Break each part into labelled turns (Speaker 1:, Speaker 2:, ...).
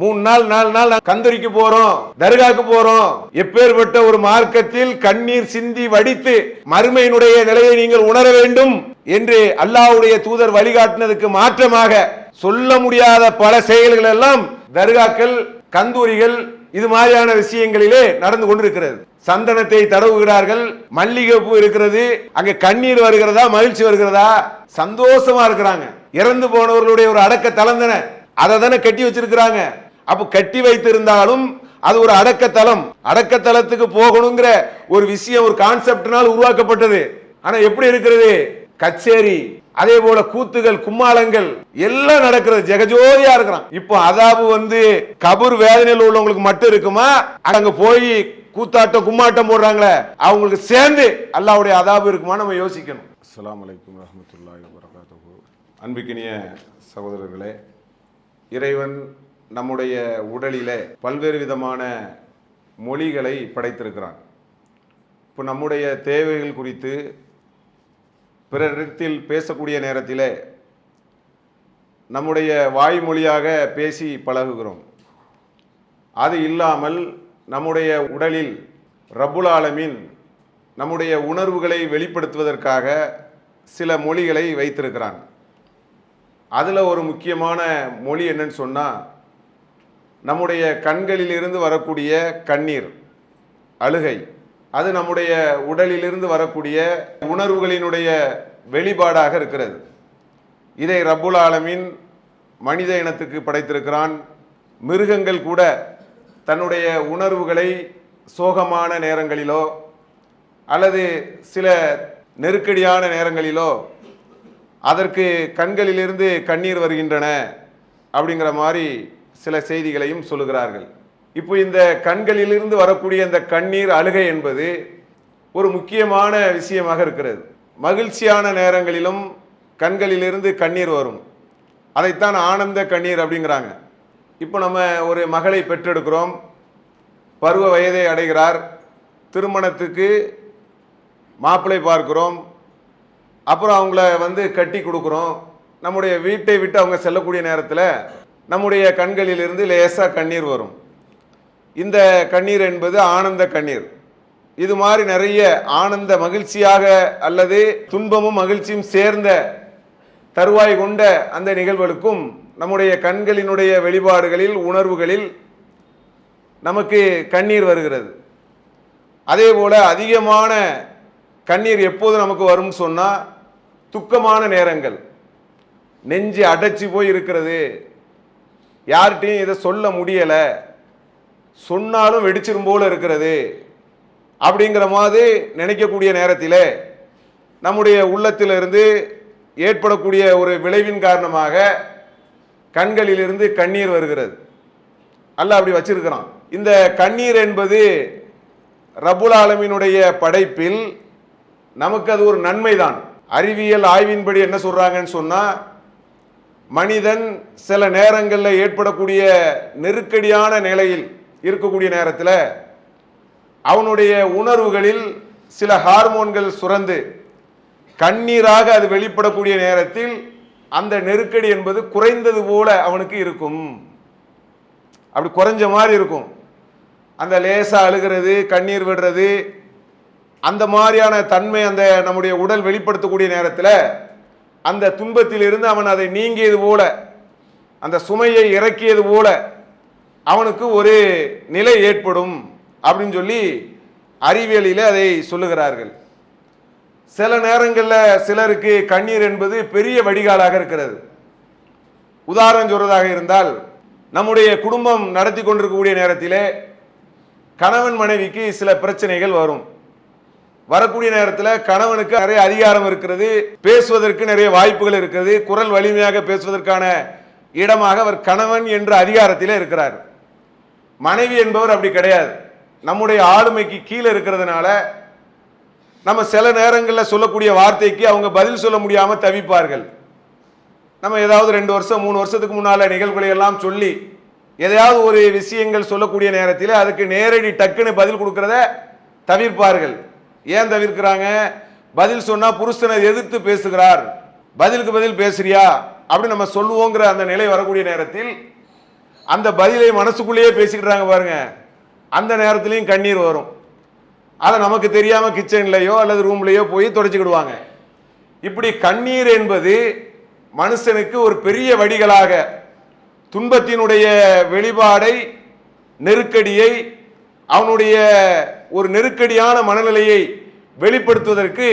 Speaker 1: மூணு நாள் நாலு நாள் கந்தூரிக்கு கந்தரிக்கு போறோம் தர்காக்கு போறோம். எப்பேற்பட்ட ஒரு மார்க்கத்தில் கண்ணீர் சிந்தி வடித்து மறுமையினுடைய நிலையை நீங்கள் உணர வேண்டும் என்று அல்லாஹ்வுடைய தூதர் வழிகாட்டினதுக்கு மாற்றமாக சொல்ல முடியாத பல செயல்கள் எல்லாம் தர்காக்கள் கந்தூரிகள் இது மாதிரியான விஷயங்களிலே நடந்து கொண்டிருக்கிறது. சந்தனத்தை தடவுகிறார்கள் மல்லிகை பூ இருக்கிறது அங்க கண்ணீர் வருகிறதா மகிழ்ச்சி வருகிறதா? சந்தோஷமா இருக்கிறாங்க. இறந்து போனவர்களுடைய ஒரு அடக்க தளந்தன. அதை தானே கட்டி வச்சிருக்கிறாங்க. அப்ப கட்டி வைத்திருந்தாலும் அது ஒரு அடக்கத்தலம் அடக்கத்தலத்துக்கு போகணுங்கிற ஒரு விஷயம் ஒரு கான்செப்ட்னால் உருவாக்கப்பட்டது. ஆனா எப்படி இருக்கிறது? கச்சேரி அதே போல கூத்துகள் கும்மாளங்கள் எல்லாம் நடக்கிறது. ஜெகஜோதியா இருக்கிறான். இப்போ அதாவது வந்து கபூர் வேதனையில் உள்ளவங்களுக்கு மட்டும் இருக்குமா? அங்க போய் கூத்தாட்டம் கும்மாட்டம் போடுறாங்களே. அவங்களுக்கு சேர்ந்து அல்லாவுடைய அதாபு இருக்குமா? நம்ம யோசிக்கணும். அஸ்லாம் வலைக்கம் வரமத்துல்லாஹி வபரகாத்துஹு. அன்பிக்கினிய சகோதரர்களே இறைவன் நம்முடைய உடலில் பல்வேறு விதமான மொழிகளை படைத்திருக்கிறான். இப்போ நம்முடைய தேவைகள் குறித்து பிறரிடத்தில் பேசக்கூடிய நேரத்தில் நம்முடைய வாய்மொழியாக பேசி பழகுகிறோம். அது இல்லாமல் நம்முடைய உடலில் ரபுலாலமின் நம்முடைய உணர்வுகளை வெளிப்படுத்துவதற்காக சில மொழிகளை வைத்திருக்கிறான். அதில் ஒரு முக்கியமான மொழி என்னன்னு சொன்னால் நம்முடைய கண்களிலிருந்து வரக்கூடிய கண்ணீர் அழுகை அது நம்முடைய உடலிலிருந்து வரக்கூடிய உணர்வுகளினுடைய வெளிப்பாடாக இருக்கிறது. இதை ரப்புல் ஆலமின் மனித இனத்துக்கு படைத்திருக்கிறான். மிருகங்கள் கூட தன்னுடைய உணர்வுகளை சோகமான நேரங்களிலோ அல்லது சில நெருக்கடியான நேரங்களிலோ அதற்கு கண்களிலிருந்து கண்ணீர் வருகின்றன அப்படிங்கிற மாதிரி சில செய்திகளையும் சொல்லுகிறார்கள். இப்போ இந்த கண்களிலிருந்து வரக்கூடிய இந்த கண்ணீர் அழுகை என்பது ஒரு முக்கியமான விஷயமாக இருக்கிறது. மகிழ்ச்சியான நேரங்களிலும் கண்களிலிருந்து கண்ணீர் வரும். அதைத்தான் ஆனந்த கண்ணீர் அப்படிங்கிறாங்க. இப்போ நம்ம ஒரு மகளை பெற்றெடுக்கிறோம். பருவ வயதை அடைகிறார். திருமணத்துக்கு மாப்பிள்ளை பார்க்கிறோம். அப்புறம் அவங்கள வந்து கட்டி கொடுக்குறோம். நம்முடைய வீட்டை விட்டு அவங்க செல்லக்கூடிய நேரத்தில் நம்முடைய கண்களிலிருந்து லேசாக கண்ணீர் வரும். இந்த கண்ணீர் என்பது ஆனந்த கண்ணீர். இது மாதிரி நிறைய ஆனந்த மகிழ்ச்சியாக அல்லது துன்பமும் மகிழ்ச்சியும் சேர்ந்த தருவாய் கொண்ட அந்த நிகழ்வுகளுக்கும் நம்முடைய கண்களினுடைய வெளிப்பாடுகளில் உணர்வுகளில் நமக்கு கண்ணீர் வருகிறது. அதே போல் அதிகமான கண்ணீர் எப்போது நமக்கு வரும்னு சொன்னால் துக்கமான நேரங்கள். நெஞ்சு அடைச்சி போய் இருக்கிறது. யார்கிட்டையும் இதை சொல்ல முடியலை. சொன்னாலும் வெடிச்சிரும் போல இருக்கிறது. அப்படிங்கிற மாதிரி நினைக்கக்கூடிய நேரத்தில் நம்முடைய உள்ளத்திலிருந்து ஏற்படக்கூடிய ஒரு விளைவின் காரணமாக கண்களிலிருந்து கண்ணீர் வருகிறது. அல்ல அப்படி வச்சிருக்கிறான். இந்த கண்ணீர் என்பது ரபுல் ஆலமினுடைய படைப்பில் நமக்கு அது ஒரு நன்மைதான். அறிவியல் ஆய்வின்படி என்ன சொல்றாங்கன்னு சொன்னா மனிதன் சில நேரங்களில் ஏற்படக்கூடிய நெருக்கடியான நிலையில் இருக்கக்கூடிய நேரத்தில் அவனுடைய உணர்வுகளில் சில ஹார்மோன்கள் சுரந்து கண்ணீராக அது வெளிப்படக்கூடிய நேரத்தில் அந்த நெருக்கடி என்பது குறைந்தது போல அவனுக்கு இருக்கும். அப்படி குறைஞ்ச மாதிரி இருக்கும். அந்த லேசாக அழுகிறது கண்ணீர் விடுறது அந்த மாதிரியான தன்மை அந்த நம்முடைய உடல் வெளிப்படுத்தக்கூடிய நேரத்தில் அந்த துன்பத்திலிருந்து அவன் அதை நீங்கியது போல அந்த சுமையை இறக்கியது போல அவனுக்கு ஒரு நிலை ஏற்படும் அப்படின்னு சொல்லி அறிவியலில் அதை சொல்லுகிறார்கள். சில நேரங்களில் சிலருக்கு கண்ணீர் என்பது பெரிய வடிகாலாக இருக்கிறது. உதாரணம் சொல்றதாக இருந்தால் நம்முடைய குடும்பம் நடத்தி கொண்டிருக்கக்கூடிய நேரத்திலே கணவன் மனைவிக்கு சில பிரச்சனைகள் வரும். வரக்கூடிய நேரத்தில் கணவனுக்கு நிறைய அதிகாரம் இருக்கிறது பேசுவதற்கு நிறைய வாய்ப்புகள் இருக்கிறது குரல் வலிமையாக பேசுவதற்கான இடமாக அவர் கணவன் என்ற அதிகாரத்திலே இருக்கிறார். மனைவி என்பவர் அப்படி கிடையாது. நம்முடைய ஆளுமைக்கு கீழே இருக்கிறதுனால நம்ம சில நேரங்களில் சொல்லக்கூடிய வார்த்தைக்கு அவங்க பதில் சொல்ல முடியாமல் தவிப்பார்கள். நம்ம ஏதாவது ரெண்டு வருஷம் மூணு வருஷத்துக்கு முன்னால் நிகழ்வுகளை எல்லாம் சொல்லி எதையாவது ஒரு விஷயங்கள் சொல்லக்கூடிய நேரத்தில் அதுக்கு நேரடி டக்குன்னு பதில் கொடுக்கறத தவிர்ப்பார்கள். ஏன் தவிர்க்கிறாங்க? பதில் சொன்னால் புருஷனை எதிர்த்து பேசுகிறார். பதிலுக்கு பதில் பேசுறியா? அப்படி நம்ம சொல்லுவோங்கிற அந்த நிலை வரக்கூடிய நேரத்தில் அந்த பதிலை மனசுக்குள்ளேயே பேசிக்கிட்டாங்க பாருங்க. அந்த நேரத்துலையும் கண்ணீர் வரும். அதை நமக்கு தெரியாமல் கிச்சன்லையோ அல்லது ரூம்லேயோ போய் தொடச்சிக்கிடுவாங்க. இப்படி கண்ணீர் என்பது மனுஷனுக்கு ஒரு பெரிய வடிகளாக துன்பத்தினுடைய வெளிப்பாடை நெருக்கடியை அவனுடைய ஒரு நெருக்கடியான மனநிலையை வெளிப்படுத்துவதற்கு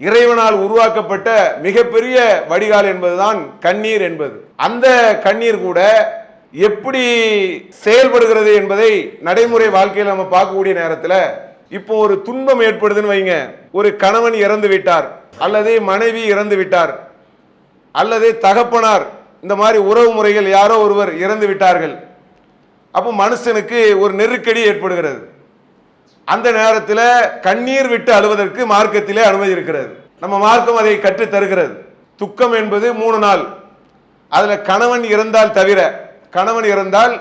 Speaker 1: இறைவனால் உருவாக்கப்பட்ட மிகப்பெரிய வடிகால் என்பதுதான் கண்ணீர் என்பது. அந்த கண்ணீர் கூட எப்படி செயல்படுகிறது என்பதை நடைமுறை வாழ்க்கையில் நம்ம பார்க்கக்கூடிய நேரத்தில் இப்போ ஒரு துன்பம் ஏற்படுதுன்னு வைங்க. ஒரு கணவன் இறந்து விட்டார் அல்லது மனைவி இறந்து விட்டார் அல்லது தகப்பனார் இந்த மாதிரி உறவு முறைகள் யாரோ ஒருவர் இறந்து விட்டார்கள். அப்போ மனுஷனுக்கு ஒரு நெருக்கடி ஏற்படுகிறது. அந்த நேரத்தில் கண்ணீர் விட்டு அழுவதற்கு மார்க்கத்திலே அனுமதி இருக்கிறது. நம்ம மார்க்கம் அதை கற்றுத் தருகிறது. துக்கம் என்பது மூணு நாள். அதில் கணவன் இறந்தால் தவிர கணவன் இறந்தால்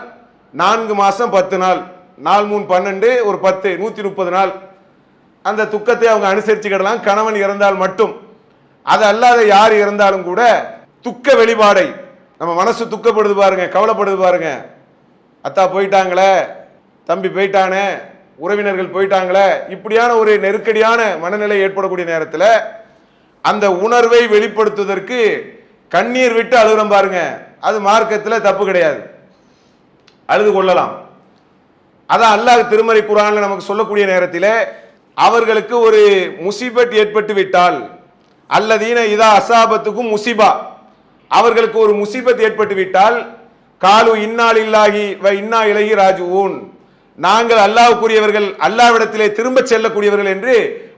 Speaker 1: நான்கு மாதம் பத்து நாள். நாலு மூணு பன்னெண்டு ஒரு பத்து நூற்றி முப்பது நாள். அந்த துக்கத்தை அவங்க அனுசரிச்சுக்கிடலாம். கணவன் இறந்தால் மட்டும். அது அல்லாத யார் இறந்தாலும் கூட துக்க வெளிப்பாடை நம்ம மனசு துக்கப்படுது பாருங்க கவலைப்படுது பாருங்க. அத்தா போயிட்டாங்களே தம்பி போயிட்டானே உறவினர்கள் போயிட்டாங்களே இப்படியான ஒரு நெருக்கடியான மனநிலை ஏற்படக்கூடிய நேரத்தில் அந்த உணர்வை வெளிப்படுத்துவதற்கு கண்ணீர் விட்டு அழுகிறோம் பாருங்க. அது மார்க்கத்தில் தப்பு கிடையாது. அழுது கொள்ளலாம். அதான் அல்லாஹ் திருமறை குரான்ல நமக்கு சொல்லக்கூடிய நேரத்தில் அவர்களுக்கு ஒரு முசீபத் ஏற்பட்டு விட்டால் அல்லதீன இதா அசாபத்துக்கும் முசிபா அவர்களுக்கு ஒரு முசீபத் ஏற்பட்டு விட்டால் காலு இன்னால் இல்லாகி வ இன்னா இலகி ராஜுவூன் நாங்கள் அல்லாவுக்குரியவர்கள் அல்லாவிடத்திலே திரும்ப செல்லக்கூடியவர்கள் என்று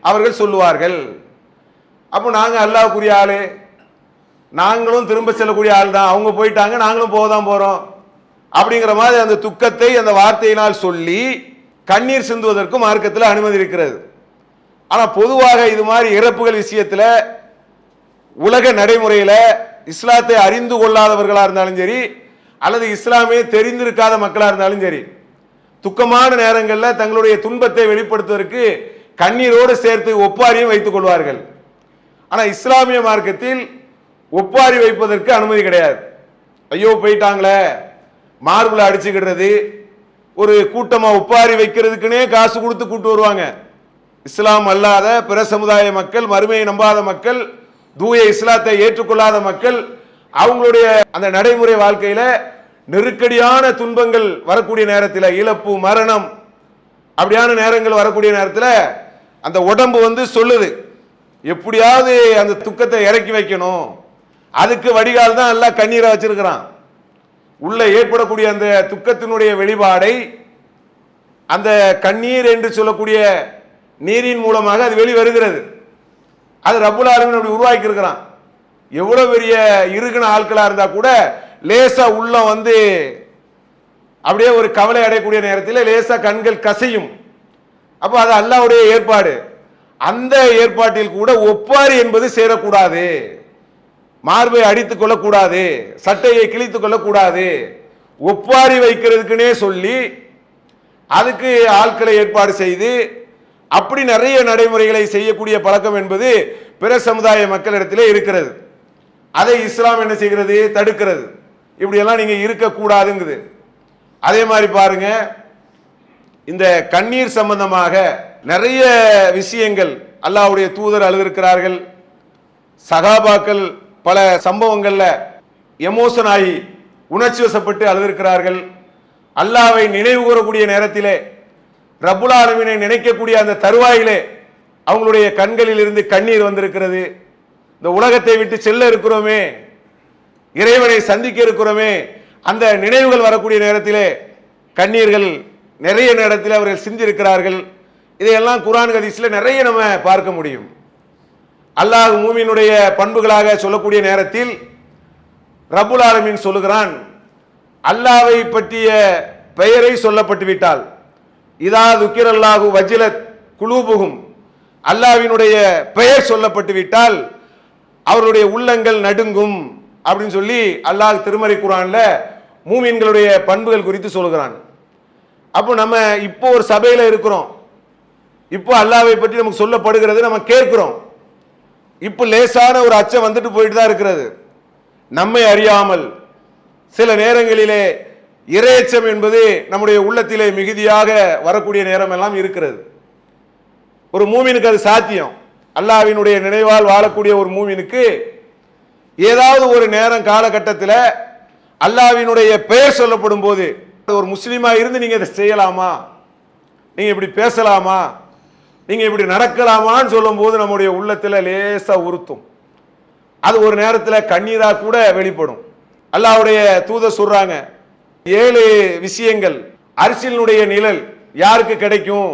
Speaker 1: அவர்கள் சொல்லுவார்கள். அப்போ நாங்கள் அல்லாவுக்குரிய ஆளு. நாங்களும் திரும்ப செல்லக்கூடிய ஆள் தான். அவங்க போயிட்டாங்க நாங்களும் போக தான் போகிறோம் அப்படிங்கிற மாதிரி அந்த துக்கத்தை அந்த வார்த்தையினால் சொல்லி கண்ணீர் சிந்துவதற்கு மார்க்கத்தில் அனுமதி இருக்கிறது. ஆனால் பொதுவாக இது மாதிரி இறப்புகள் விஷயத்தில் உலக நடைமுறையில் இஸ்லாத்தை அறிந்து கொள்ளாதவர்களாக இருந்தாலும் சரி அல்லது இஸ்லாமே தெரிந்திருக்காத மக்களாக இருந்தாலும் சரி துக்கமான நேரங்களில் தங்களுடைய துன்பத்தை வெளிப்படுத்துவதற்கு கண்ணீரோடு சேர்த்து ஒப்பாரியும் வைத்துக் கொள்வார்கள். ஆனால் இஸ்லாமிய மார்க்கத்தில் ஒப்பாரி வைப்பதற்கு அனுமதி கிடையாது. ஐயோ போயிட்டாங்களே மார்பில் அடிச்சுக்கிடுறது ஒரு கூட்டமாக ஒப்பாரி வைக்கிறதுக்குனே காசு கொடுத்து கூட்டு வருவாங்க. இஸ்லாம் அல்லாத பிற சமுதாய மக்கள் மறுமையை நம்பாத மக்கள் தூய இஸ்லாத்தை ஏற்றுக்கொள்ளாத மக்கள் அவங்களுடைய அந்த நடைமுறை வாழ்க்கையில நெருக்கடியான துன்பங்கள் வரக்கூடிய நேரத்தில் இழப்பு மரணம் அப்படியான நேரங்கள் வரக்கூடிய நேரத்தில் அந்த உடம்பு வந்து சொல்லுது. எப்படியாவது அந்த துக்கத்தை இறக்கி வைக்கணும். அதுக்கு வடிகால் தான் எல்லாம் கண்ணீரை வச்சிருக்கிறான். உள்ள ஏற்படக்கூடிய அந்த துக்கத்தினுடைய வெளிப்பாடை அந்த கண்ணீர் என்று சொல்லக்கூடிய நீரின் மூலமாக அது வெளி வருகிறது அது ரப்புல் ஆலமீன் அப்படி உருவாக்கி இருக்கிறான் எவ்வளவு பெரிய இருகின ஆட்களாக இருந்தால் கூட லேசா உள்ளம் வந்து அப்படியே ஒரு கவலை அடையக்கூடிய நேரத்தில் லேசா கண்கள் கசையும். அப்போ அது அல்லாவுடைய ஏற்பாடு. அந்த ஏற்பாட்டில் கூட ஒப்பாரி என்பது சேரக்கூடாது. மார்பை அடித்துக் கொள்ளக்கூடாது. சட்டையை கிழித்துக் கொள்ளக்கூடாது. ஒப்பாரி வைக்கிறதுக்குனே சொல்லி அதுக்கு ஆட்களை ஏற்பாடு செய்து அப்படி நிறைய நடைமுறைகளை செய்யக்கூடிய பழக்கம் என்பது பிற சமுதாய மக்களிடத்திலே இருக்கிறது. அதை இஸ்லாம் என்ன செய்கிறது? தடுக்கிறது. இப்படியெல்லாம் நீங்கள் இருக்கக்கூடாதுங்குது. அதே மாதிரி பாருங்க இந்த கண்ணீர் சம்பந்தமாக நிறைய விஷயங்கள் அல்லாவுடைய தூதர் அழுதிருக்கிறார்கள். சகாபாக்கள் பல சம்பவங்களில் எமோஷன் ஆகி உணர்ச்சி வசப்பட்டு அழுதிருக்கிறார்கள். அல்லாவை நினைவு கூறக்கூடிய நேரத்திலே ரப்புல் நினைக்கக்கூடிய அந்த தருவாயிலே அவங்களுடைய கண்களில் இருந்து கண்ணீர் வந்திருக்கிறது. இந்த உலகத்தை விட்டு செல்ல இருக்கிறோமே இறைவனை சந்திக்க இருக்கிறோமே. அந்த நினைவுகள் வரக்கூடிய நேரத்திலே கண்ணீர்கள் நிறைய நேரத்தில் அவர்கள் சிந்திருக்கிறார்கள். இதையெல்லாம் குரான் கதீஸில் நிறைய நம்ம பார்க்க முடியும். அல்லாஹ் மூமியினுடைய பண்புகளாக சொல்லக்கூடிய நேரத்தில் ரபுல் ஆலமின் சொல்லுகிறான் அல்லாவை பற்றிய பெயரை சொல்லப்பட்டு விட்டால் இதா துக்கிரல்லாஹு வஜிலத் குலூபுகும் அல்லாவினுடைய பெயர் சொல்லப்பட்டு விட்டால் அவருடைய உள்ளங்கள் நடுங்கும். அப்படின்னு சொல்லி அல்லாஹ் திருமறை குரான்ல மூமின்களுடைய பண்புகள் குறித்து சொல்கிறான் அப்போ நம்ம இப்போ ஒரு சபையில் இருக்கிறோம். இப்போ அல்லாவை பற்றி நமக்கு சொல்லப்படுகிறது நம்ம கேட்கிறோம். இப்போ லேசான ஒரு அச்சம் வந்துட்டு போயிட்டு தான் இருக்கிறது. நம்மை அறியாமல் சில நேரங்களிலே இரையச்சம் என்பது நம்முடைய உள்ளத்திலே மிகுதியாக வரக்கூடிய நேரம் எல்லாம் இருக்கிறது. ஒரு மூமினுக்கு அது சாத்தியம். அல்லாவினுடைய நினைவால் வாழக்கூடிய ஒரு மூமினுக்கு ஏதாவது ஒரு நேரம் காலகட்டத்தில் அல்லாவினுடைய பெயர் சொல்லப்படும் போது ஒரு முஸ்லீமாக இருந்து நீங்கள் இதை செய்யலாமா? நீங்கள் இப்படி பேசலாமா? நீங்கள் இப்படி நடக்கலாமான்னு சொல்லும்போது நம்முடைய உள்ளத்தில் லேசாக உறுத்தும். அது ஒரு நேரத்தில் கண்ணீராக கூட வெளிப்படும். அல்லாஹ்வுடைய தூத சொல்கிறாங்க ஏழு விஷயங்கள் அரசியலினுடைய நிழல் யாருக்கு கிடைக்கும்?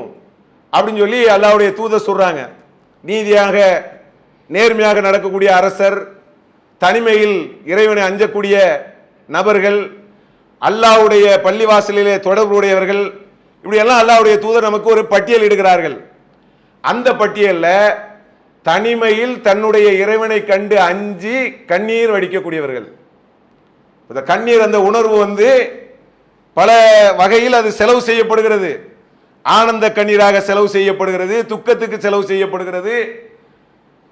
Speaker 1: அப்படின்னு சொல்லி அல்லாவுடைய தூத சொல்கிறாங்க நீதியாக நேர்மையாக நடக்கக்கூடிய அரசர் தனிமையில் இறைவனை அஞ்சக்கூடிய நபர்கள் அல்லாவுடைய பள்ளிவாசலிலே தொடர்புடையவர்கள் இப்படியெல்லாம் அல்லாவுடைய அல்லாஹ்வுடைய தூதர் நமக்கு ஒரு பட்டியல் இடுகிறார்கள். அந்த பட்டியலில் தனிமையில் தன்னுடைய இறைவனை கண்டு அஞ்சி கண்ணீர் வடிக்கக்கூடியவர்கள். இந்த கண்ணீர் அந்த உணர்வு வந்து பல வகையில் அது செலவு செய்யப்படுகிறது. ஆனந்த கண்ணீராக செலவு செய்யப்படுகிறது துக்கத்துக்கு செலவு செய்யப்படுகிறது.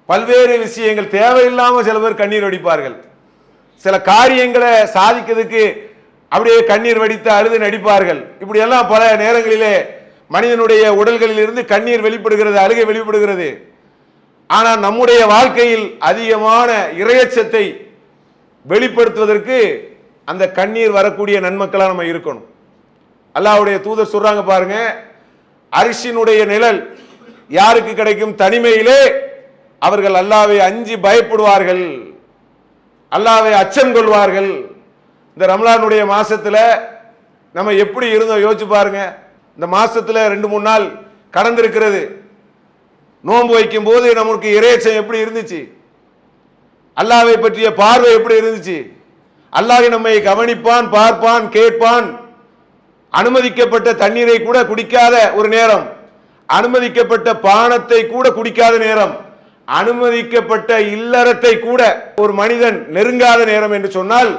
Speaker 1: பல்வேறு விஷயங்கள் தேவையில்லாமல் சில பேர் கண்ணீர் வடிப்பார்கள். சில காரியங்களை சாதிக்கிறதுக்கு அப்படியே கண்ணீர் வடித்து அழுது நடிப்பார்கள். இப்படி எல்லாம் பல நேரங்களிலே மனிதனுடைய உடல்களில் இருந்து கண்ணீர் வெளிப்படுகிறது அழுகை வெளிப்படுகிறது. ஆனால் நம்முடைய வாழ்க்கையில் அதிகமான இரையச்சத்தை வெளிப்படுத்துவதற்கு அந்த கண்ணீர் வரக்கூடிய நன்மக்களாக நம்ம இருக்கணும். அல்லாவுடைய தூதர் சொல்றாங்க பாருங்க அரிசினுடைய நிழல் யாருக்கு கிடைக்கும்? தனிமையிலே அவர்கள் அல்லாவை அஞ்சி பயப்படுவார்கள். அல்லாவை அச்சம் கொள்வார்கள். இந்த ரமலானுடைய மாசத்துல நம்ம எப்படி இருந்தோம் யோசிச்சு பாருங்க. இந்த மாசத்துல ரெண்டு மூணு நாள் கடந்திருக்கிறது. நோன்பு வைக்கும் போது நமக்கு இறைச்சம் எப்படி இருந்துச்சு? அல்லாவை பற்றிய பார்வை எப்படி இருந்துச்சு? அல்லாஹ் நம்மை கவனிப்பான் பார்ப்பான் கேட்பான். அனுமதிக்கப்பட்ட தண்ணீரை கூட குடிக்காத ஒரு நேரம். அனுமதிக்கப்பட்ட பானத்தை கூட குடிக்காத நேரம். அனுமதிக்கப்பட்ட இல்லறத்தை கூட ஒரு மனிதன் நெருங்காத நேரம் என்று சொன்னால்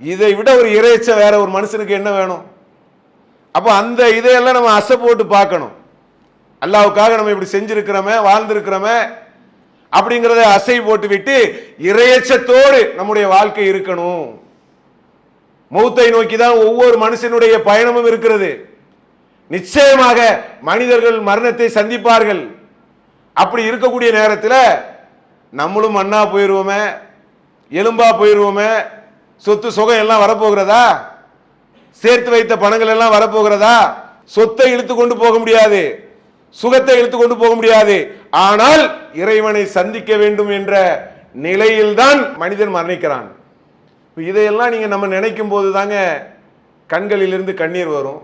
Speaker 1: இதை விட ஒரு இறைச்ச வேற ஒரு மனுஷனுக்கு என்ன வேணும்? அப்போ அந்த இதையெல்லாம் நம்ம அசை போட்டு பார்க்கணும். அல்லாவுக்காக நம்ம இப்படி செஞ்சிருக்கிறோமே வாழ்ந்திருக்கிறோமே அப்படிங்கிறத அசை போட்டு விட்டு நம்முடைய வாழ்க்கை இருக்கணும். மௌத்தை நோக்கி தான் ஒவ்வொரு மனுஷனுடைய பயணமும் இருக்கிறது. நிச்சயமாக மனிதர்கள் மரணத்தை சந்திப்பார்கள். அப்படி இருக்கக்கூடிய நேரத்தில் நம்மளும் மண்ணா போயிடுவோமே எலும்பா போயிடுவோமே சொத்து சுகம் எல்லாம் வரப்போகிறதா? சேர்த்து வைத்த பணங்கள் எல்லாம் வரப்போகிறதா? சொத்தை இழுத்து கொண்டு போக முடியாது. சுகத்தை இழுத்து கொண்டு போக முடியாது. ஆனால் இறைவனை சந்திக்க வேண்டும் என்ற நிலையில்தான் மனிதன் மரணிக்கிறான். இதையெல்லாம் நீங்க நம்ம நினைக்கும் போது தாங்க கண்களிலிருந்து கண்ணீர் வரும்.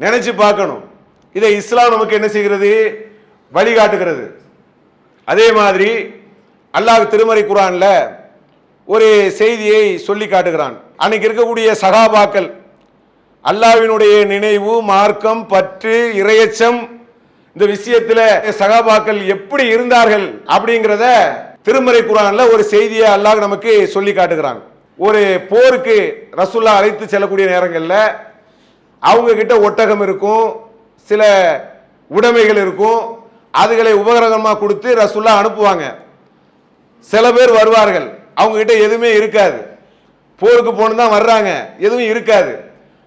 Speaker 1: நினைச்சு பார்க்கணும். இதை இஸ்லாம் நமக்கு என்ன செய்கிறது? வழிகாட்டுகிறது. அதே மாதிரி அல்லாஹ் திருமறை குரானில் ஒரு செய்தியை சொல்லி காட்டுகிறான். அன்னைக்கு இருக்கக்கூடிய சகாபாக்கள் அல்லாவினுடைய நினைவு மார்க்கம் பற்று இரையச்சம் இந்த விஷயத்தில் சகாபாக்கள் எப்படி இருந்தார்கள் அப்படிங்கிறத திருமறை குரான்ல ஒரு செய்தியை அல்லாஹ் நமக்கு சொல்லி காட்டுகிறான். ஒரு போருக்கு ரசுல்லா அழைத்து செல்லக்கூடிய நேரங்களில் அவங்க கிட்ட ஒட்டகம் இருக்கும் சில உடைமைகள் இருக்கும் அதுகளை உபகரகமாக கொடுத்து ரசுல்லா அனுப்புவாங்க. சில பேர் வருவார்கள். அவங்க கிட்ட எதுவுமே இருக்காது. போருக்கு போன்னு தான் வர்றாங்க. எதுவும் இருக்காது.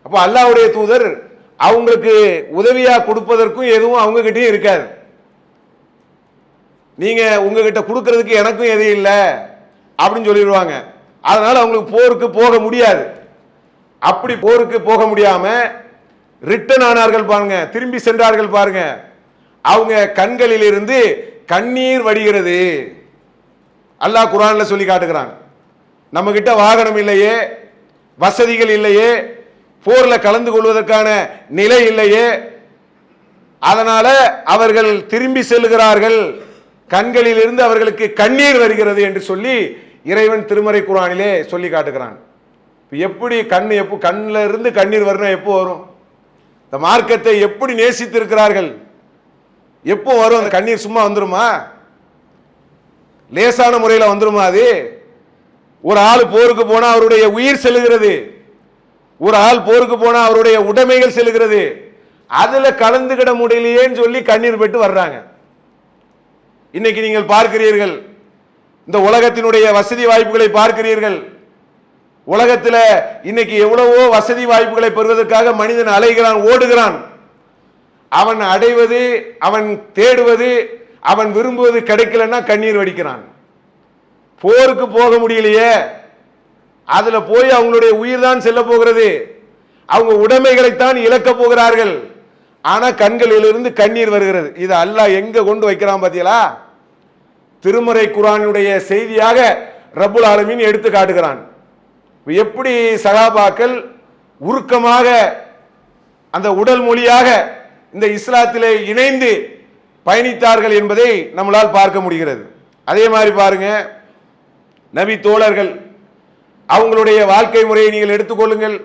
Speaker 1: அப்போ அல்லாஹ்வுடைய தூதர் அவங்களுக்கு உதவியாக கொடுப்பதற்கும் எதுவும் அவங்க இருக்காது. நீங்க உங்ககிட்ட கொடுக்கறதுக்கு எனக்கும் எதுவும் இல்லை அப்படின்னு சொல்லிடுவாங்க. அதனால அவங்களுக்கு போருக்கு போக முடியாது. அப்படி போருக்கு போக முடியாம ரிட்டன் ஆனார்கள் பாருங்க. திரும்பி சென்றார்கள் பாருங்க. அவங்க கண்களில் இருந்து கண்ணீர் வடிகிறது. அல்லாஹ் குரான்ல சொல்லி காட்டுகிறான். நம்ம கிட்ட வாகனம் இல்லையே வசதிகள் இல்லையே போர்ல கலந்து கொள்வதற்கான நிலை இல்லையே. அதனால அவர்கள் திரும்பி செல்கிறார்கள். கண்களில் இருந்து அவர்களுக்கு கண்ணீர் வருகிறது என்று சொல்லி இறைவன் திருமறை குரானிலே சொல்லி காட்டுகிறான். எப்படி கண் எப்போ கண்ணில் இருந்து கண்ணீர் வரணும் எப்போ வரும்? இந்த மார்க்கத்தை எப்படி நேசித்திருக்கிறார்கள்? எப்போ வரும்? அந்த கண்ணீர் சும்மா வந்துருமா? லேசான முறையில் வந்துருமா அது? ஒரு ஆள் போருக்கு போனா அவருடைய உயிர் செல்லுகிறது. ஒரு ஆள் போருக்கு போனா அவருடைய உடைமைகள் செல்லுகிறது. அதுல கலந்துகிட முடியலையேன்னு சொல்லி கண்ணீர் பெற்று வர்றாங்க. இன்னைக்கு நீங்கள் பார்க்கிறீர்கள். இந்த உலகத்தினுடைய வசதி வாய்ப்புகளை பார்க்கிறீர்கள். உலகத்தில் இன்னைக்கு எவ்வளவோ வசதி வாய்ப்புகளை பெறுவதற்காக மனிதன் அலைகிறான் ஓடுகிறான். அவன் அடைவது அவன் தேடுவது அவன் விரும்புவது கிடைக்கலன்னா கண்ணீர் வடிக்கிறான். போருக்கு போக முடியலையே. அதுல போய் அவங்களுடைய உயிர் தான் செல்ல போகிறது. அவங்க உடைமைகளைத்தான் இழக்க போகிறார்கள். ஆனா கண்களிலிருந்து கண்ணீர் வருகிறது. இது அல்லாஹ் எங்க கொண்டு வைக்கிறான் பாத்தீங்களா? திருமறை குரானுடைய செய்தியாக ரப்புல் ஆலமின் எடுத்து காட்டுகிறான். எப்படி சகாபாக்கள் உருக்கமாக அந்த உடல் மொழியாக இந்த இஸ்லாத்திலே இணைந்து பயணித்தார்கள் என்பதை நம்மளால் பார்க்க முடிகிறது. அதே மாதிரி பாருங்க நபி தோழர்கள் அவங்களுடைய வாழ்க்கை முறையை நீங்கள் எடுத்துக்கொள்ளுங்கள்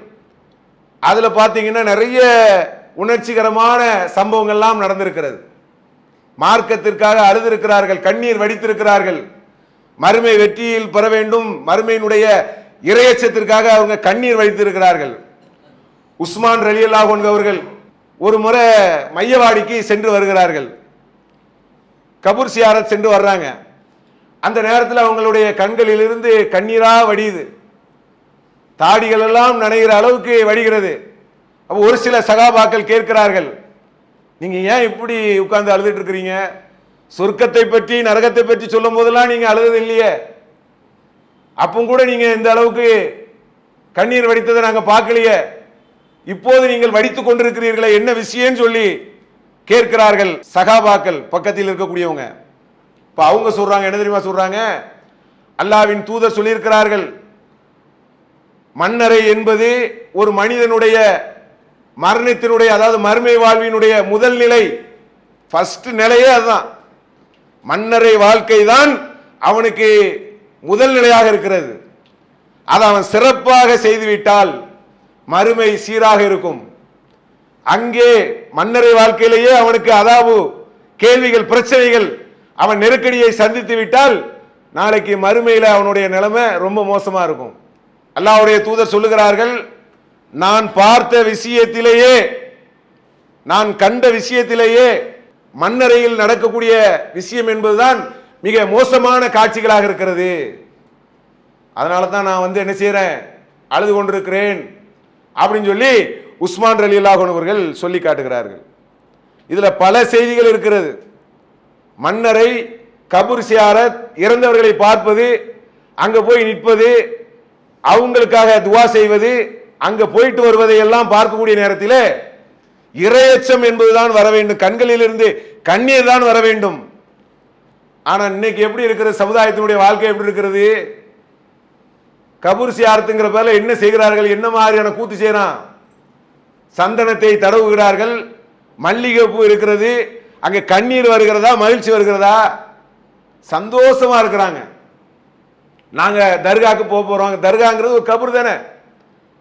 Speaker 1: அதில் பார்த்தீங்கன்னா நிறைய உணர்ச்சிகரமான சம்பவங்கள்லாம் நடந்திருக்கிறது. மார்க்கத்திற்காக அழுதிருக்கிறார்கள் கண்ணீர் வடித்திருக்கிறார்கள். மறுமை வெற்றியில் பெற வேண்டும் மறுமையினுடைய இரையச்சத்திற்காக அவங்க கண்ணீர் வடித்திருக்கிறார்கள். உஸ்மான் ரலியல்லாஹ் அவர்கள் ஒரு முறை மையவாடிக்கு சென்று வருகிறார்கள். கபூர் சியாரத் சென்று வர்றாங்க. அந்த நேரத்தில் அவங்களுடைய கண்களிலிருந்து கண்ணீரா வடியுது. தாடிகள் எல்லாம் நனைகிற அளவுக்கு வடிகிறது. அப்போ ஒரு சில சகாபாக்கள் கேட்கிறார்கள் நீங்கள் ஏன் இப்படி உட்கார்ந்து அழுதுட்டு இருக்கிறீங்க? சொர்க்கத்தை பற்றி நரகத்தை பற்றி சொல்லும் போதெல்லாம் நீங்கள் அழுது இல்லையே. அப்போ கூட நீங்கள் இந்த அளவுக்கு கண்ணீர் வடித்ததை நாங்கள் பார்க்கலையே. இப்போது நீங்கள் வடித்துக் கொண்டிருக்கிறீர்களே என்ன விஷயம்னு சொல்லி கேட்கிறார்கள் சகாபாக்கள் பக்கத்தில் இருக்கக்கூடியவங்க. இப்ப அவங்க சொல்றாங்க என்ன தெரியுமா சொல்றாங்க? அல்லாவின் தூதர் சொல்லியிருக்கிறார்கள் மன்னரை என்பது ஒரு மனிதனுடைய மரணத்தினுடைய அதாவது மறுமை வாழ்வினுடைய முதல் நிலை ஃபர்ஸ்ட் நிலையே அதுதான். மன்னரை வாழ்க்கை தான் அவனுக்கு முதல் நிலையாக இருக்கிறது. அதை அவன் சிறப்பாக செய்துவிட்டால் மறுமை சீராக இருக்கும். அங்கே மன்னரை வாழ்க்கையிலேயே அவனுக்கு அதாவது கேள்விகள் பிரச்சனைகள் அவன் நெருக்கடியை சந்தித்து விட்டால் நாளைக்கு மறுமையில் அவனுடைய நிலைமை ரொம்ப மோசமாக இருக்கும். அல்லாவுடைய தூதர் சொல்லுகிறார்கள் நான் பார்த்த விஷயத்திலேயே நான் கண்ட விஷயத்திலேயே மண்ணறையில் நடக்கக்கூடிய விஷயம் என்பதுதான் மிக மோசமான காட்சிகளாக இருக்கிறது. அதனால தான் நான் வந்து என்ன செய்கிறேன் அழுது கொண்டிருக்கிறேன். அப்படின்னு சொல்லி உஸ்மான் ரலி அவர்கள் சொல்லி காட்டுகிறார்கள். இதில் பல செய்திகள் இருக்கிறது. மன்னரை கபூர் சியாரத் இறந்தவர்களை பார்ப்பது அங்கே போய் நிற்பது அவங்களுக்காக துவா செய்வது அங்கே போயிட்டு வருவதை எல்லாம் பார்க்கக்கூடிய நேரத்தில் இரையச்சம் என்பதுதான் வர வேண்டும். கண்களிலிருந்து கண்ணீர் தான் வர வேண்டும். ஆனால் இன்னைக்கு எப்படி இருக்கிறது சமுதாயத்தினுடைய வாழ்க்கை எப்படி இருக்கிறது? கபூர் சியாரத்துங்கிற பேரில் என்ன செய்கிறார்கள் என்ன மாதிரியான கூத்து செய்கிறான் சந்தனத்தை தடவுகிறார்கள் மல்லிகை பூ இருக்கிறது அங்கே கண்ணீர் வருகிறதா மகிழ்ச்சி வருகிறதா? சந்தோஷமாக இருக்கிறாங்க. நாங்கள் தர்காக்கு போக போகிறோம் தர்காங்கிறது ஒரு கபூர் தானே?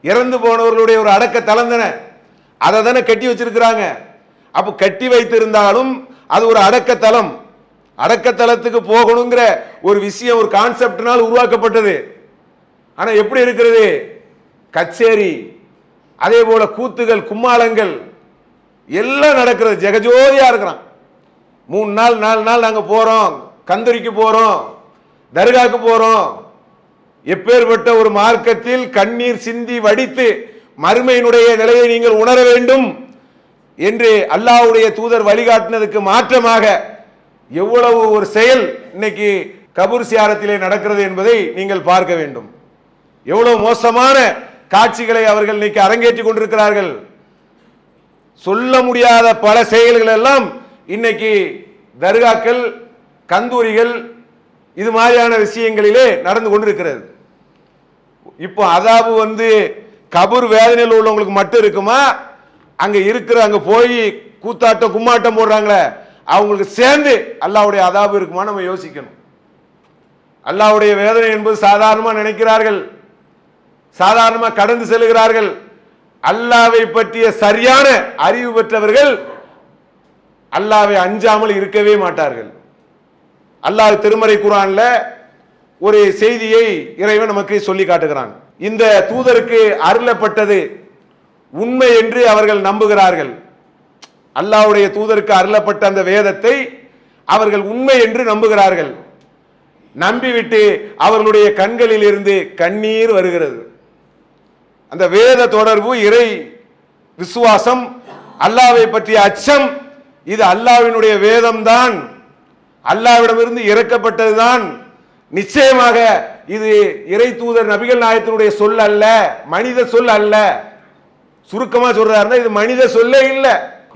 Speaker 1: இறந்து போனவர்களுடைய ஒரு அடக்க தலம் தானே? அதை தானே கட்டி வச்சிருக்கிறாங்க. அப்போ கட்டி வைத்திருந்தாலும் அது ஒரு அடக்கத்தலம் அடக்கத்தலத்துக்கு போகணுங்கிற ஒரு விஷயம் ஒரு கான்செப்டினால் உருவாக்கப்பட்டது. ஆனா எப்படி இருக்கிறது? கச்சேரி அதே போல கூத்துகள் கும்மாளங்கள் எல்லாம் நடக்கிறது. ஜெகஜோதியா இருக்கிறான். மூணு நாள் நாலு நாள் நாங்க போறோம். கந்தூரிக்கு போறோம். தர்காக்கு போறோம். எப்பேற்பட்ட ஒரு மார்க்கத்தில் கண்ணீர் சிந்தி வடித்து மறுமையினுடைய நிலையை நீங்கள் உணர வேண்டும் என்று அல்லாஹ்வுடைய தூதர் வழிகாட்டினதுக்கு மாற்றமாக எவ்வளவு ஒரு செயல் இன்னைக்கு கபூர் சியாரத்திலே நடக்கிறது என்பதை நீங்கள் பார்க்க வேண்டும். எவ்வளவு மோசமான காட்சிகளை அவர்கள் இன்னைக்கு அரங்கேற்றி கொண்டிருக்கிறார்கள். சொல்ல முடியாத பல செயல்கள் எல்லாம் இன்னைக்கு தர்காக்கள் கந்தூரிகள் இது மாதிரியான விஷயங்களிலே நடந்து கொண்டிருக்கிறது. இப்போ அதாவது வந்து கபூர் வேதனையில் உள்ளவங்களுக்கு மட்டும் இருக்குமா? அங்கே இருக்கிற அங்கே போய் கூத்தாட்டம் கும்மாட்டம் போடுறாங்களே அவங்களுக்கு சேர்ந்து அல்லாவுடைய அதாபு இருக்குமா நம்ம யோசிக்கணும். அல்லாவுடைய வேதனை என்பது சாதாரணமாக நினைக்கிறார்கள். சாதாரணமாக கடந்து செல்கிறார்கள் அல்லாவை பற்றிய சரியான அறிவு பெற்றவர்கள் அல்லாவை அஞ்சாமல் இருக்கவே மாட்டார்கள். அல்லாஹ் திருமறை குரான்ல ஒரு செய்தியை இறைவன் நமக்கு சொல்லி காட்டுகிறான். இந்த தூதருக்கு அருளப்பட்டது உண்மை என்று அவர்கள் நம்புகிறார்கள். அல்லாவுடைய தூதருக்கு அருளப்பட்ட அந்த வேதத்தை அவர்கள் உண்மை என்று நம்புகிறார்கள். நம்பிவிட்டு அவர்களுடைய கண்களில் இருந்து கண்ணீர் வருகிறது. அந்த வேத தொடர்பு இறை விசுவாசம் அல்லாவை பற்றிய அச்சம் இது அல்லாவினுடைய வேதம்தான். அல்லாவிடமிருந்து இறக்கப்பட்டதுதான். நிச்சயமாக இது இறை தூதர் நபிகள் நாயத்தினுடைய சொல் அல்ல மனித சொல் அல்ல. சுருக்கமா சொல்றாருன்னா இது மனித சொல்லே இல்லை.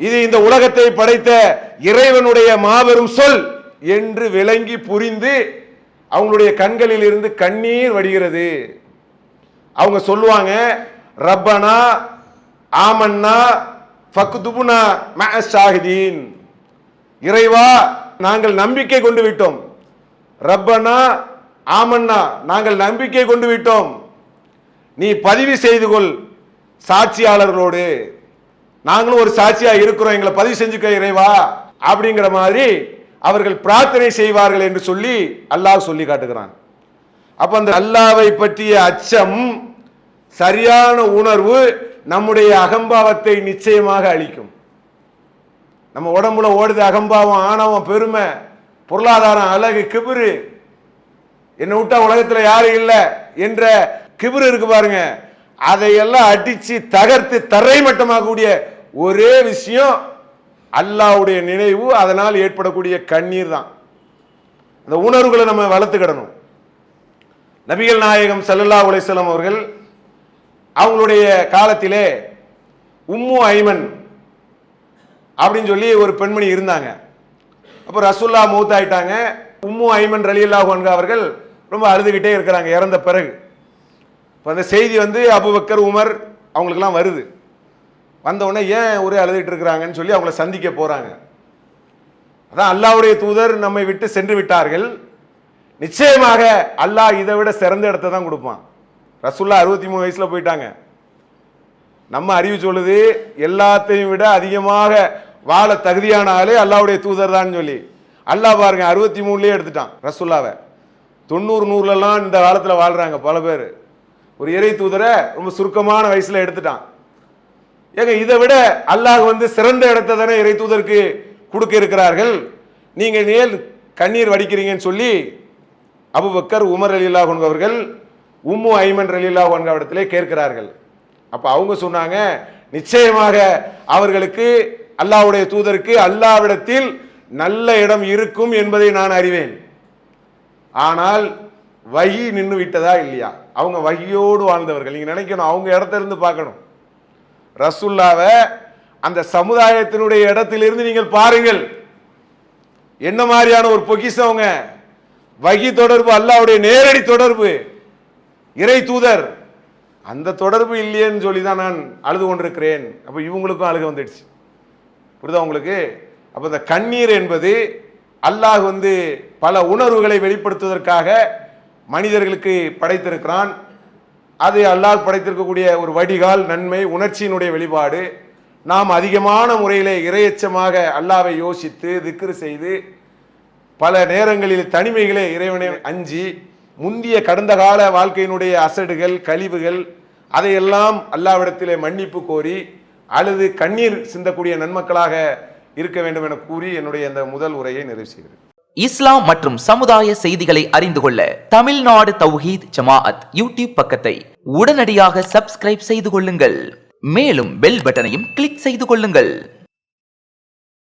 Speaker 1: இது இந்த உலகத்தை படைத்த இறைவனுடைய மாபெரும் சொல் என்று விளங்கி புரிந்து அவங்களுடைய கண்களில் இருந்து கண்ணீர் வடிகிறது. அவங்க சொல்லுவாங்க ரப்பனா ஆமன்னா ஃபக்துபுனா ஷாஹிதீன் இறைவா நாங்கள் நம்பிக்கை கொண்டு விட்டோம். ரப்பனா ஆமன்னா நாங்கள் நம்பிக்கை கொண்டு விட்டோம். நீ பதிவு செய்து கொள் சாட்சியாளர்களோடு. நாங்களும் ஒரு சாட்சியாக இருக்கிறோம் எங்களை பதிவு செஞ்சுக்க இறைவா அப்படிங்கிற மாதிரி அவர்கள் பிரார்த்தனை செய்வார்கள் என்று சொல்லி அல்லாஹ் சொல்லி காட்டுகிறான். அப்போ அந்த அல்லாவை பற்றிய அச்சம் சரியான உணர்வு நம்முடைய அகம்பாவத்தை நிச்சயமாக அளிக்கும். நம்ம உடம்புல ஓடுது அகம்பாவம் ஆணவம் பெருமை பொருளாதாரம் அழகு கிபிரு என்னை விட்டா உலகத்தில் யாரும் இல்லை என்ற கிபிரு இருக்கு பாருங்க. அதையெல்லாம் அடிச்சு தகர்த்து தரைமட்டமாகக்கூடிய ஒரே விஷயம் அல்லாவுடைய நினைவு அதனால் ஏற்படக்கூடிய கண்ணீர் தான். அந்த உணர்வுகளை நம்ம வளர்த்துக்கிடணும். நபிகள் நாயகம் சல்லல்லா உலைசலம் அவர்கள் அவங்களுடைய காலத்திலே உம்மு ஐமன் அப்படின்னு சொல்லி ஒரு பெண்மணி இருந்தாங்க. அப்போ ரசுல்லா மூத்தாயிட்டாங்க. உம்மு ஐமன் ரலியல்லா அன்ஹு அவர்கள் ரொம்ப அழுதுகிட்டே இருக்கிறாங்க இறந்த பிறகு. இப்போ அந்த செய்தி வந்து அபுபக்கர் உமர் அவங்களுக்கெல்லாம் வருது. வந்த உடனே ஏன் ஒரே அழுதுகிட்டு இருக்கிறாங்கன்னு சொல்லி அவங்கள சந்திக்க போகிறாங்க அதான் அல்லாஹ்வுடைய தூதர் நம்மை விட்டு சென்று விட்டார்கள். நிச்சயமாக அல்லாஹ் இதை விட சிறந்த இடத்தை தான் கொடுப்பான். ரசுல்லா அறுபத்தி மூணு வயசில் போயிட்டாங்க. நம்ம அறிவு சொல்லுது எல்லாத்தையும் விட அதிகமாக வாழ தகுதியான ஆளே அல்லாஹ்வுடைய தூதர் தான் சொல்லி. அல்லாஹ் பாருங்க அறுபத்தி மூணுலேயே எடுத்துட்டான் ரசுல்லாவை. தொண்ணூறு நூறுலலாம் இந்த காலத்தில் வாழ்கிறாங்க பல பேர். ஒரு இறை தூதரை ரொம்ப சுருக்கமான வயசில் எடுத்துட்டான். ஏங்க இதை விட அல்லாஹ் வந்து சிறந்த இடத்தை தானே இறை தூதருக்கு கொடுக்க இருக்கிறார்கள். நீங்கள் நேல் கண்ணீர் வடிக்கிறீங்கன்னு சொல்லி அபுபக்கர் உமர் அலில்லா அவர்கள் உம்மு ஐமன் அலில்லா இடத்திலே கேட்கிறார்கள். அப்போ அவங்க சொன்னாங்க நிச்சயமாக அவர்களுக்கு அல்லாவுடைய தூதருக்கு அல்லாவிடத்தில் நல்ல இடம் இருக்கும் என்பதை நான் அறிவேன். ஆனால் வகி நின்று விட்டதா இல்லையா? அவங்க வகியோடு வாழ்ந்தவர்கள். நீங்க நினைக்கணும் அவங்க இடத்திலிருந்து பார்க்கணும். ரசுல்லாவை அந்த சமுதாயத்தினுடைய இடத்திலிருந்து நீங்கள் பாருங்கள். என்ன மாதிரியான ஒரு பொக்கிஷம் அவங்க? வகி தொடர்பு அல்லாவுடைய நேரடி தொடர்பு. இறை தூதர் அந்த தொடர்பு இல்லையேன்னு சொல்லி தான் நான் அழுது கொண்டிருக்கிறேன். அப்போ இவங்களுக்கும் அழுக வந்துடுச்சு. புரியுதா உங்களுக்கு? அப்போ இந்த கண்ணீர் என்பது அல்லாஹ் வந்து பல உணர்வுகளை வெளிப்படுத்துவதற்காக மனிதர்களுக்கு படைத்திருக்கிறான். அது அல்லாஹ் படைத்திருக்கக்கூடிய ஒரு வடிகால் நன்மை உணர்ச்சியினுடைய வெளிப்பாடு. நாம் அதிகமான முறையிலே இரையச்சமாக அல்லாவை யோசித்து திக்ரு செய்து பல நேரங்களில் தனிமைகளே இறைவனை அஞ்சி முந்திய கடந்த கால வாழ்க்கையினுடைய அசடுகள் கழிவுகள் அதையெல்லாம் அல்லாவிடத்திலே மன்னிப்பு கோரி அழுது கண்ணீர் சிந்தக்கூடிய நன்மக்களாக இருக்க வேண்டும் என கூறி என்னுடைய இந்த முதல் உரையை நிறைவு செய்கிறேன்.
Speaker 2: இஸ்லாம் மற்றும் சமுதாய செய்திகளை அறிந்து கொள்ள தமிழ்நாடு தௌஹீத் ஜமாஅத் யூடியூப் பக்கத்தை உடனடியாக சப்ஸ்கிரைப் செய்து கொள்ளுங்கள். மேலும் பெல் பட்டனையும் கிளிக் செய்து கொள்ளுங்கள்.